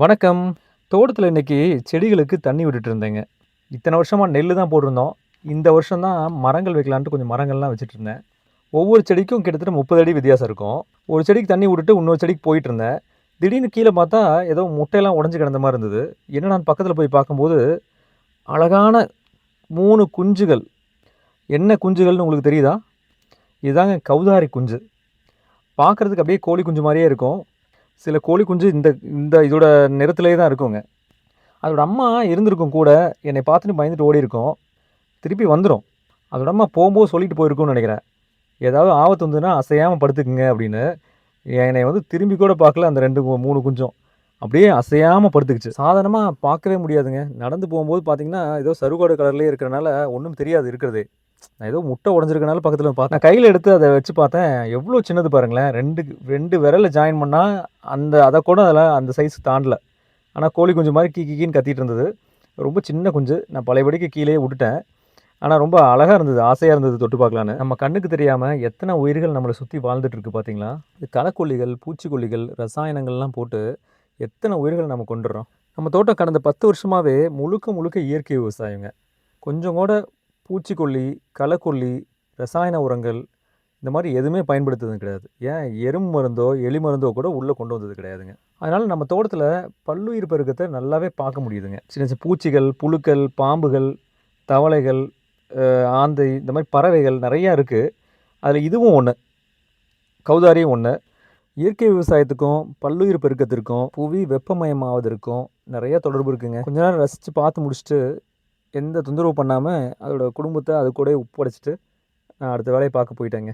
வணக்கம். தோட்டத்தில் இன்னைக்கு செடிகளுக்கு தண்ணி விட்டுட்டு இருந்தேங்க. இத்தனை வருஷமாக நெல்லு தான் போட்டிருந்தோம். இந்த வருஷம் தான் மரங்கள் வைக்கலான்ட்டு கொஞ்சம் மரங்கள்லாம் வச்சுட்டு இருந்தேன். ஒவ்வொரு செடிக்கும் கிட்டத்தட்ட 30 அடி வித்தியாசம் இருக்கும். ஒரு செடிக்கு தண்ணி விட்டுட்டு இன்னொரு செடிக்கு போயிட்டு இருந்தேன். திடீர்னு கீழே பார்த்தா ஏதோ முட்டையெல்லாம் உடஞ்சி கிடந்த மாதிரி இருந்தது. என்ன நான் பக்கத்தில் போய் பார்க்கும்போது, அழகான மூணு குஞ்சுகள். என்ன குஞ்சுகள்னு உங்களுக்கு தெரியுதா? இதுதாங்க கௌதாரி குஞ்சு. பார்க்குறதுக்கு அப்படியே கோழி குஞ்சு மாதிரியே இருக்கும். சில கோழி குஞ்சு இந்த இந்த இதோட நிறத்துலேயே தான் இருக்குங்க. அதோட அம்மா இருந்திருக்கும் கூட. என்னை பார்த்துட்டு பயந்துட்டு ஓடியிருக்கும். திருப்பி வந்துடும் அதோட அம்மா போகும்போது சொல்லிட்டு போயிருக்கும்னு நினைக்கிறேன் ஏதாவது ஆபத்து வந்துன்னா அசையாமல் படுத்துக்குங்க அப்படின்னு. என்னை வந்து திரும்பி கூட பார்க்கல அந்த 2 3 குஞ்சும். அப்படியே அசையாமல் படுத்துக்கிச்சு. சாதாரணமாக பார்க்கவே முடியாதுங்க. நடந்து போகும்போது பார்த்திங்கன்னா ஏதோ சருகோட கலர்லேயே இருக்கிறனால ஒன்றும் தெரியாது இருக்கிறதே. நான் ஏதோ முட்டை உடஞ்சிருக்கனால பக்கத்தில் பார்த்தேன். நான் கையில் எடுத்து அதை வச்சு பார்த்தேன். எவ்வளோ சின்னது பாருங்களேன். ரெண்டு ரெண்டு விரலில் ஜாயின் பண்ணால் அந்த அதை கூட அதில் அந்த சைஸ் தாண்டல. ஆனால் கோழி குஞ்சு மாதிரி கீ கீ கீன்னு கத்திட்டு இருந்தது. ரொம்ப சின்ன குஞ்சு. நான் பழையபடிக்கு கீழே விட்டுட்டேன். ஆனால் ரொம்ப அழகாக இருந்தது. ஆசையாக இருந்தது தொட்டு பார்க்கலான்னு. நம்ம கண்ணுக்கு தெரியாமல் எத்தனை உயிர்கள் நம்மளை சுற்றி வாழ்ந்துட்டுருக்கு பார்த்தீங்களா? இது களைக்கொல்லிகள் பூச்சிக்கொல்லிகள், ரசாயனங்கள்லாம் போட்டு எத்தனை உயிர்களை நம்ம கொண்டுடுறோம் நம்ம தோட்டம் கடந்த பத்து வருஷமாகவே முழுக்க முழுக்க இயற்கை விவசாயங்க. கொஞ்சம் கூட பூச்சிக்கொல்லி, களைக்கொல்லி ரசாயன உரங்கள் இந்த மாதிரி எதுவுமே பயன்படுத்துனது கிடையாது. ஏன் எறும்பு மருந்தோ, எலி மருந்தோ கூட உள்ளே கொண்டு வந்தது கிடையாதுங்க. அதனால் நம்ம தோட்டத்தில் பல்லுயிர் பெருக்கத்தை நல்லாவே பார்க்க முடியுதுங்க. சின்ன சின்ன பூச்சிகள், புழுக்கள், பாம்புகள், தவளைகள், ஆந்தை இந்த மாதிரி பறவைகள் நிறையா இருக்குது அதில் இதுவும் ஒன்று கௌதாரியும் ஒன்று இயற்கை விவசாயத்துக்கும், பல்லுயிர் பெருக்கத்திற்கும், புவி வெப்பமயமாவதற்கும் நிறையா தொடர்பு இருக்குங்க. கொஞ்ச நேரம் ரசித்து பார்த்து முடிச்சுட்டு, எந்த தொந்தரவும் பண்ணாமல் அதோட குடும்பத்தை அது கூடயே ஒப்படைச்சிட்டு நான் அடுத்த வேலையை பார்க்க போயிட்டேங்க.